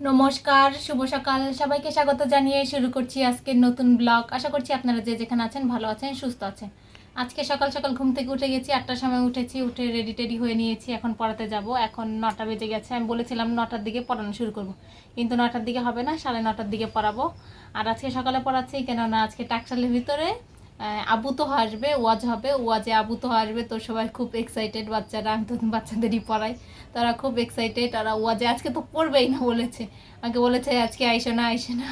নমস্কার, শুভ সকাল। সবাইকে স্বাগত জানিয়ে শুরু করছি আজকের নতুন ব্লগ। আশা করছি আপনারা যে যেখানে আছেন, ভালো আছেন, সুস্থ আছেন। আজকে সকাল সকাল ঘুম থেকে উঠে গেছি, আটটার সময় উঠেছি, উঠে রেডি টেডি হয়ে নিয়েছি, এখন পড়াতে যাব। এখন নটা বেজে গেছে, আমি বলেছিলাম নটার দিকে পড়ানো শুরু করব। কিন্তু নটার দিকে হবে না, সাড়ে নটার দিকে পড়াবো। আর আজকে সকালে পড়াচ্ছি কেননা আজকে টাকশালের ভিতরে আবু তো হাসবে, ওয়াজ হবে, ওয়াজে আবু তো হাসবে, তো সবাই খুব এক্সাইটেড বাচ্চারা, আমি তো বাচ্চাদেরই পড়াই, তারা খুব এক্সাইটেড আর ওয়াজে, আজকে তো পড়বেই না বলেছে আমাকে বলেছে আজকে আইসো না আইসো না,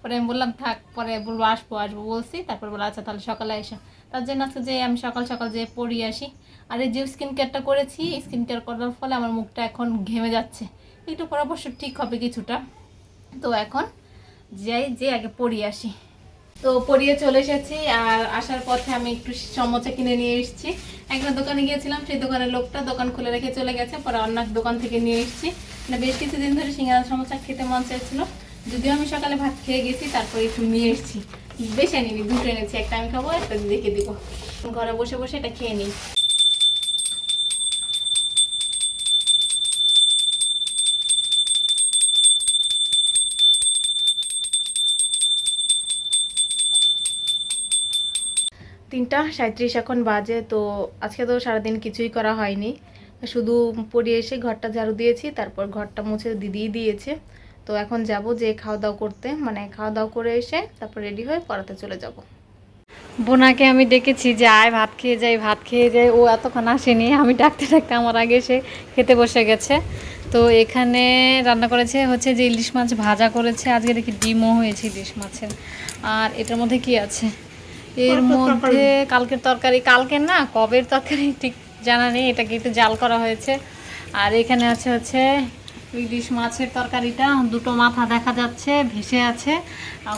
পরে আমি বললাম, থাক, পরে বলব আসব আসব বলছি, তারপর বলো আচ্ছা তাহলে সকালে আইসো তার জন্য আজকে যে আমি সকাল সকাল যে পড়ি আসি, আর এই যে স্কিন কেয়ারটা করেছি স্কিন কেয়ার করার ফলে আমার মুখটা এখন ঘেমে যাচ্ছে, একটু পর অবশ্য ঠিক হবে কিছুটা, তো এখন যাই, যে আগে পড়ি আসি। তো পড়িয়ে চলে এসেছি, আর আসার পথে আমি একটু সমোচা কিনে নিয়ে এসেছি। একটা দোকানে গিয়েছিলাম, সেই দোকানের লোকটা দোকান খুলে রেখে চলে গেছে, পরে অন্য দোকান থেকে নিয়ে এসেছি। মানে বেশ কিছুদিন ধরে সিঙ্গারা সমোচা খেতে মন চাইছিল। যদিও আমি সকালে ভাত খেয়ে গেছি, তারপরে একটু নিয়ে এসেছি। বেশি নিই দুটো এনেছি, একটা আমি খাব, একটা দেখে দিব। ঘরে বসে বসে এটা খেয়ে নিই। তিনটা সাঁত্রিশ এখন বাজে, তো আজকে তো সারাদিন কিছুই করা হয়নি। শুধু পড়িয়ে এসে ঘরটা ঝাড়ু দিয়েছি, তারপর ঘরটা মুছে দিদিই দিয়েছে। তো এখন যাব যে খাওয়া দাওয়া করতে মানে খাওয়া দাওয়া করে এসে তারপর রেডি হয়ে পড়াতে চলে যাব। বোনাকে আমি ডেকেছি যে আয় ভাত খেয়ে যাই, ভাত খেয়ে যাই। ও এতক্ষণ আসেনি, আমি ডাকতে ডাকতে আমার আগে সে খেতে বসে গেছে। তো এখানে রান্না করেছে হচ্ছে যে ইলিশ মাছ ভাজা করেছে। আজকে দেখি ডিমও হয়েছে ইলিশ মাছের। আর এটার মধ্যে কি আছে? এর মধ্যে কালকের তরকারি কালকের না কবের তরকারি ঠিক জানা নেই এটাকে একটু জাল করা হয়েছে। আর এখানে আছে হচ্ছে ইলিশ মাছের তরকারিটা দুটো মাথা দেখা যাচ্ছে ভেসে আছে।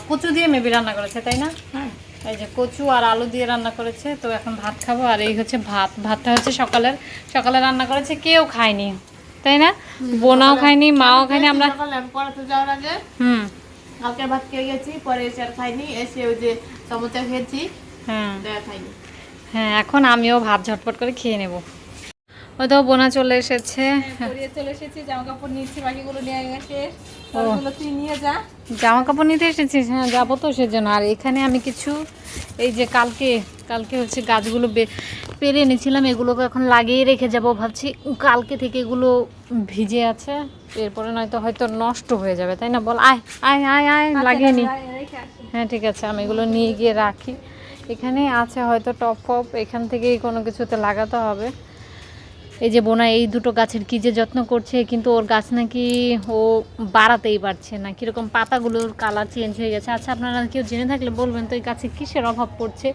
কচু দিয়ে মেবি রান্না করেছে তাই না? হ্যাঁ। এই যে কচু আর আলু দিয়ে রান্না করেছে তো এখন ভাত খাব। আর এই হচ্ছে ভাত ভাতটা হচ্ছে সকালের সকালে রান্না করেছে কেউ খায়নি তাই না? বোনাও খায়নি মাও খায়নি আমরা পড়াতে যাওয়ার আগে হুম। কালকে ভাত খেয়ে গেছি পরে এসে আর খাইনি এসে ওই যে খেয়েছি হ্যাঁ। হ্যাঁ এখন আমিও ভাত ঝটপট করে খেয়ে নেব। ওই তো বোনা চলে এসেছে। চলে এসেছি জামা কাপড় নিয়েছি বাকিগুলো নিয়ে জামা কাপড় নিতে এসেছিস? হ্যাঁ যাব তো সেজন্য। আর এখানে আমি কিছু এই যে কালকে কালকে হচ্ছে গাছগুলো পেরে এনেছিলাম এগুলোকে এখন লাগিয়ে রেখে যাব ভাবছি। কালকে থেকে এগুলো ভিজে আছে। এরপরে নয়তো হয়তো নষ্ট হয়ে যাবে তাই না? বল আয় আয় আয় আয় লাগিয়ে নি। হ্যাঁ ঠিক আছে, আমি এগুলো নিয়ে গিয়ে রাখি। এখানে আছে হয়তো টপ ফপ এখান থেকেই কোনো কিছুতে লাগাতে হবে। এই যে বোনা, এই দুটো গাছের কি যে যত্ন করছে, কিন্তু ওর গাছ নাকি ও বাড়াতেই পারছে না। কীরকম পাতাগুলোর কালার চেঞ্জ হয়ে গেছে। আচ্ছা আপনারা কেউ জেনে থাকলে বলবেন তো, এই গাছে কিসের অভাব পড়ছে?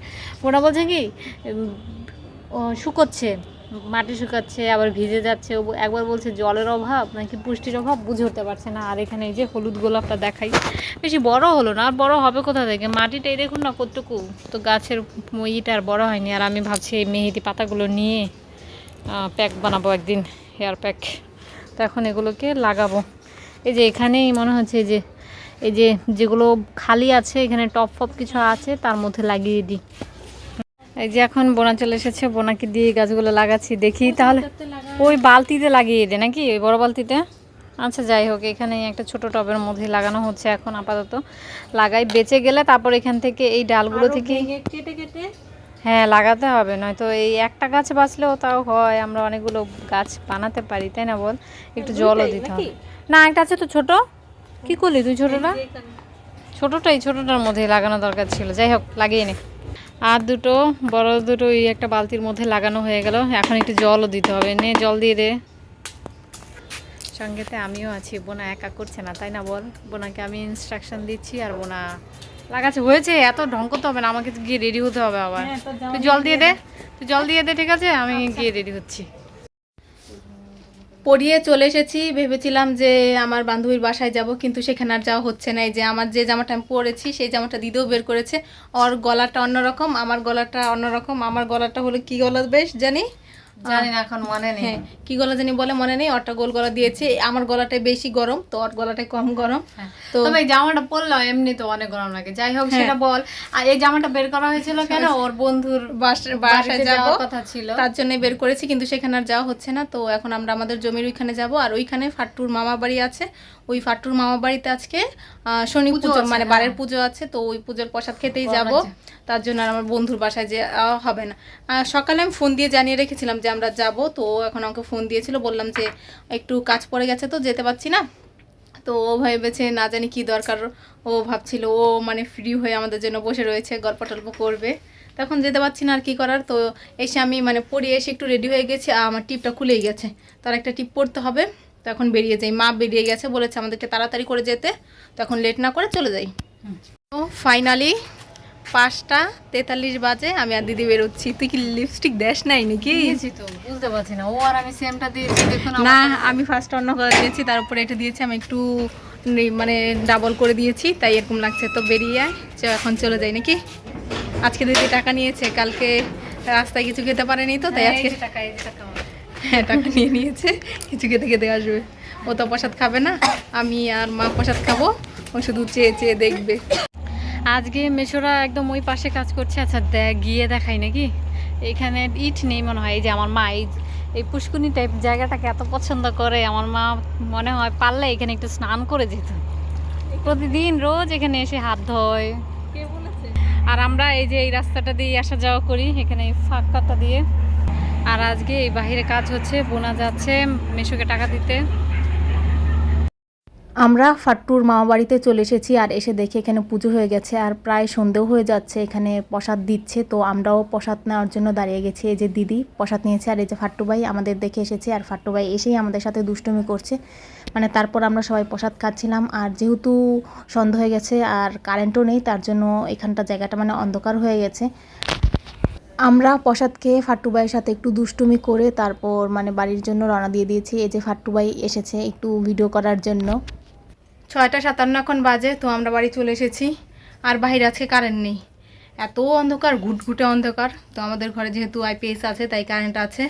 বোনা বলছে কি শুকোচ্ছে। মাটি শুকাচ্ছে, আবার ভিজে যাচ্ছে। একবার বলছে, জলের অভাব নাকি পুষ্টির অভাব? বুঝে উঠতে পারছে না। আর এখানে এই যে হলুদ গোলাপটা দেখাই। বেশি বড় হলো না, আর বড় হবে কোথা থেকে? মাটিটাই দেখুন না কতটুকু? তো গাছের ইটা আর বড় হয়নি। আর আমি ভাবছি এই মেহেদি পাতাগুলো নিয়ে প্যাক বানাবো একদিন, হেয়ার প্যাক। তো এখন এগুলোকে লাগাবো। এই যে এখানেই মনে হচ্ছে যে, এই যে যেগুলো খালি আছে, এখানে টপ ফপ কিছু আছে, তার মধ্যে লাগিয়ে দিই। এই যে এখন বোনা চলে এসেছে বোনাকে দিয়ে গাছগুলো লাগাচ্ছি দেখি তাহলে ওই বালতিতে লাগিয়ে দে নাকি ওই বড় বালতিতে? আচ্ছা যাই হোক এখানে একটা ছোট টবের মধ্যে লাগানো হচ্ছে এখন আপাতত। লাগাই বেঁচে গেলে তারপর এখান থেকে এই ডালগুলো থেকে কেটে কেটে? হ্যাঁ লাগাতে হবে নয়তো এই একটা গাছ বাঁচলেও তাও হয় আমরা অনেকগুলো গাছ বানাতে পারি তাই না বল? একটু জলও দিতে হবে। না একটা আছে তো ছোট। কি করলি তুই ছোটটা? ছোটটাই ছোটটার মধ্যে লাগানো দরকার ছিল। যাই হোক লাগিয়ে নে। আর দুটো বড় দুটো ওই একটা বালতির মধ্যে লাগানো হয়ে গেল। এখন একটু জলও দিতে হবে। নে জল দিয়ে দে। সঙ্গেতে আমিও আছি। বোনা একা করছে না তাই না বল? বোনাকে আমি ইনস্ট্রাকশন দিচ্ছি আর বোনা লাগাচ্ছে। হয়েছে এত ঢং করতে হবে না আমাকে তো গিয়ে রেডি হতে হবে আবার। হ্যাঁ, তুই জল দিয়ে দে। তুই জল দিয়ে দে ঠিক আছে? আমি গিয়ে রেডি হচ্ছি। পড়িয়ে চলে এসেছি। ভেবেছিলাম যে আমার বান্ধবীর বাসায় যাব, কিন্তু সেখানে আর যাওয়া হচ্ছে না। যে আমার যে জামাটা আমি পরেছি, সেই জামাটা দিদিও বের করেছে। ওর গলাটা অন্যরকম, আমার গলাটা অন্যরকম, আমার গলাটা হলো কি গলা বেশ জানি? জানি না এখন মনে নেই। হ্যাঁ কি গলা জানি বলে মনে নেই ওরটা গোল গলা দিয়েছে। আমার গলাটাই বেশি গরম তো ওর গলাটাই কম গরম। হ্যাঁ। তো তবে জামাটা এমনি তো অনেক গরম লাগে। যাই হোক সেটা বল। আর এই জামাটা বের করা হয়েছিল কেন? ওর বন্ধুর বাসায় যাওয়ার কথা ছিল। তার জন্য বের করেছি কিন্তু সেখানে আর যাওয়া হচ্ছে না। তো এখন আমরা আমাদের জমির ওইখানে যাব। আর ওইখানে ফাট্টুর মামা বাড়ি আছে। ওই ফাট্টুর মামা বাড়িতে আজকে শনি পুজো মানে হ্যাঁ। বারের পুজো আছে। তো ওই পুজোর প্রসাদ খেতেই যাব। তার জন্য আর আমার বন্ধুর বাসায় যে হবে না। সকালে আমি ফোন দিয়ে জানিয়ে রেখেছিলাম যে আমরা যাব তো ও এখন আমাকে ফোন দিয়েছিল বললাম যে একটু কাজ পড়ে গেছে তো যেতে পারছি না। তো ও ভেবেছে না জানি কি দরকার ও ভাবছিল ও মানে ফ্রি হয়ে আমাদের জন্য বসে রয়েছে গল্প টল্প করবে তখন যেতে পারছি না আর কি করার তো এসে আমি মানে পড়িয়ে এসে একটু রেডি হয়ে গেছি আর আমার টিপটা খুলেই গেছে। তার একটা টিপ পড়তে হবে তো এখন বেরিয়ে যাই। মা বেরিয়ে গেছে বলেছে আমাদেরকে তাড়াতাড়ি করে যেতে তো এখন লেট না করে চলে যাই। তো ফাইনালি পাঁচটা তেতাল্লিশ বাজে আমি আর দিদি বেরোচ্ছি। তুই কি লিপস্টিক দেশ নাই নাকি? তো বুঝতে পারছি না। ও আর আমি সেমটা দিয়েছি দেখুন না আমি ফার্স্ট অন্য করে দিয়েছি তার উপরে এটা দিয়েছি আমি একটু মানে ডাবল করে দিয়েছি তাই এরকম লাগছে। তো বেরিয়ে আয় চ এখন চলে যাই নাকি? আজকে দিদি টাকা নিয়েছে কালকে রাস্তায় কিছু খেতে পারেনি তো তাই আজকে টাকা এই যে টাকা আমার। হ্যাঁ টাকা নিয়ে নিয়েছে কিছু খেতে খেতে আসবে। ও তো প্রসাদ খাবে না আমি আর মা প্রসাদ খাব ও শুধু চেয়ে চেয়ে দেখবে। আজকে মেশোরা একদম ওই পাশে কাজ করছে। আচ্ছা দেখ গিয়ে দেখাই নাকি? এখানে ইট নেই মনে হয় এই যে আমার মা এই এই পুষ্কুনি টাইপ জায়গাটাকে এত পছন্দ করে। আমার মা মনে হয় পারলে এখানে একটু স্নান করে যেত। প্রতিদিন রোজ এখানে এসে হাত ধোয়। আর আমরা এই যে এই রাস্তাটা দিয়ে আসা যাওয়া করি এখানে এই ফাঁকটা দিয়ে। আর আজকে এই বাহিরে কাজ হচ্ছে বোনা যাচ্ছে মেশোকে টাকা দিতে। আমরা ফাট্টুর মামা বাড়িতে চলে এসেছি আর এসে দেখে এখানে পুজো হয়ে গেছে আর প্রায় সন্ধেও হয়ে যাচ্ছে, এখানে প্রসাদ দিচ্ছে, তো আমরাও প্রসাদ নেওয়ার জন্য দাঁড়িয়ে গেছি। এই যে দিদি প্রসাদ নিয়েছে আর এই যে ফাট্টু ভাই আমাদের দেখে এসেছে আর ফাট্টু ভাই এসেই আমাদের সাথে দুষ্টুমি করছে। মানে তারপর আমরা সবাই প্রসাদ খাচ্ছিলাম আর যেহেতু সন্ধ্যা হয়ে গেছে আর কারেন্টও নেই, তার জন্য এখানটা জায়গাটা মানে অন্ধকার হয়ে গেছে। আমরা প্রসাদ খেয়ে ফাট্টুবাইয়ের সাথে একটু দুষ্টুমি করে তারপর মানে বাড়ির জন্য রওনা দিয়ে দিয়েছি। এই যে ফাট্টুবাই এসেছে একটু ভিডিও করার জন্য। ছয়টা সাতান্ন এখন বাজে, তো আমরা বাড়ি চলে এসেছি। আর বাইরে আজকে কারেন্ট নেই। এত অন্ধকার, ঘুটঘুটে অন্ধকার। তো আমাদের ঘরে যেহেতু আইপিএস আছে, তাই কারেন্ট আছে।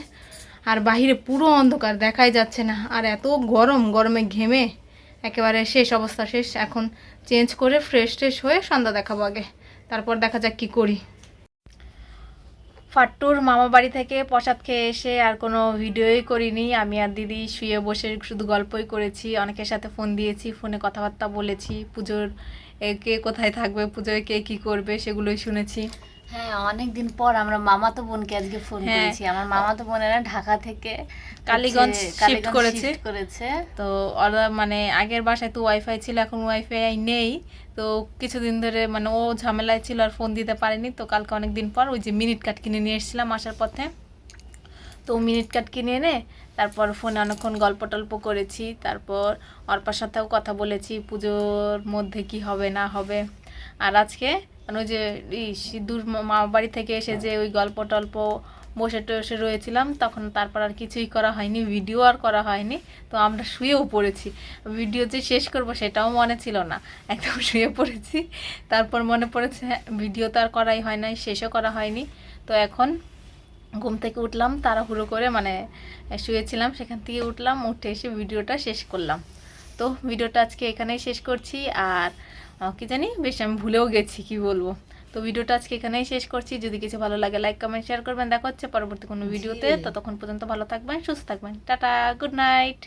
আর বাহিরে পুরো অন্ধকার, দেখাই যাচ্ছে না। আর এত গরম, গরমে ঘেমে, একেবারে শেষ অবস্থা শেষ। এখন চেঞ্জ করে ফ্রেশ ট্রেশ হয়ে সন্ধ্যা দেখাবো আগে। তারপর দেখা যাক কী করি। ফাট্টুর মামা বাড়ি থেকে প্রসাদ খেয়ে এসে আর কোনো ভিডিওই করিনি। আমি আর দিদি শুয়ে বসে শুধু গল্পই করেছি, অনেকের সাথে ফোন দিয়েছি, ফোনে কথাবার্তা বলেছি, পুজোর কে কোথায় থাকবে, পুজোয় কে কী করবে সেগুলোই শুনেছি। হ্যাঁ অনেকদিন পর আমরা মামাতো বোনকে আজকে ফোন হ্যাঁ। করেছি। আমার মামাতো বোনেরা ঢাকা থেকে কালীগঞ্জ কালীগঞ্জ করেছে। করেছে। তো ওরা মানে আগের বাসায় তো ওয়াইফাই ছিল এখন ওয়াইফাই নেই। তো কিছুদিন ধরে মানে ও ঝামেলায় ছিল আর ফোন দিতে পারেনি। তো কালকে অনেক দিন পর ওই যে মিনিট কাট কিনে নিয়ে এসেছিলাম আসার পথে। তো মিনিট কাট কিনে এনে তারপর ফোনে অনেকক্ষণ গল্প টল্প করেছি। তারপর অর্পার সাথেও কথা বলেছি পুজোর মধ্যে কি হবে না হবে। আর আজকে মানে ওই যে সিদ্ধুর মা বাড়ি থেকে এসে যে ওই গল্প টল্প বসে টসে রয়েছিলাম তখন তারপর আর কিছুই করা হয়নি ভিডিও আর করা হয়নি তো আমরা শুয়েও পড়েছি। ভিডিও যে শেষ করব সেটাও মনে ছিল না একদম শুয়ে পড়েছি। তারপর মনে পড়েছে হ্যাঁ, ভিডিও তো আর করাই হয় নাই শেষও করা হয়নি। তো এখন ঘুম থেকে উঠলাম তাড়াহুড়ো করে মানে শুয়েছিলাম সেখান থেকে উঠলাম উঠে এসে ভিডিওটা শেষ করলাম। তো ভিডিওটা আজকে এখানেই শেষ করছি আর কি জানি? বেশ আমি ভুলেও গেছি কি বলব? তো ভিডিওটা আজকে এখানেই শেষ করছি। যদি কিছু ভালো লাগে লাইক কমেন্ট শেয়ার করবেন। দেখা হচ্ছে পরবর্তী কোনো ভিডিওতে। ততক্ষণ পর্যন্ত ভালো থাকবেন সুস্থ থাকবেন। Tata good night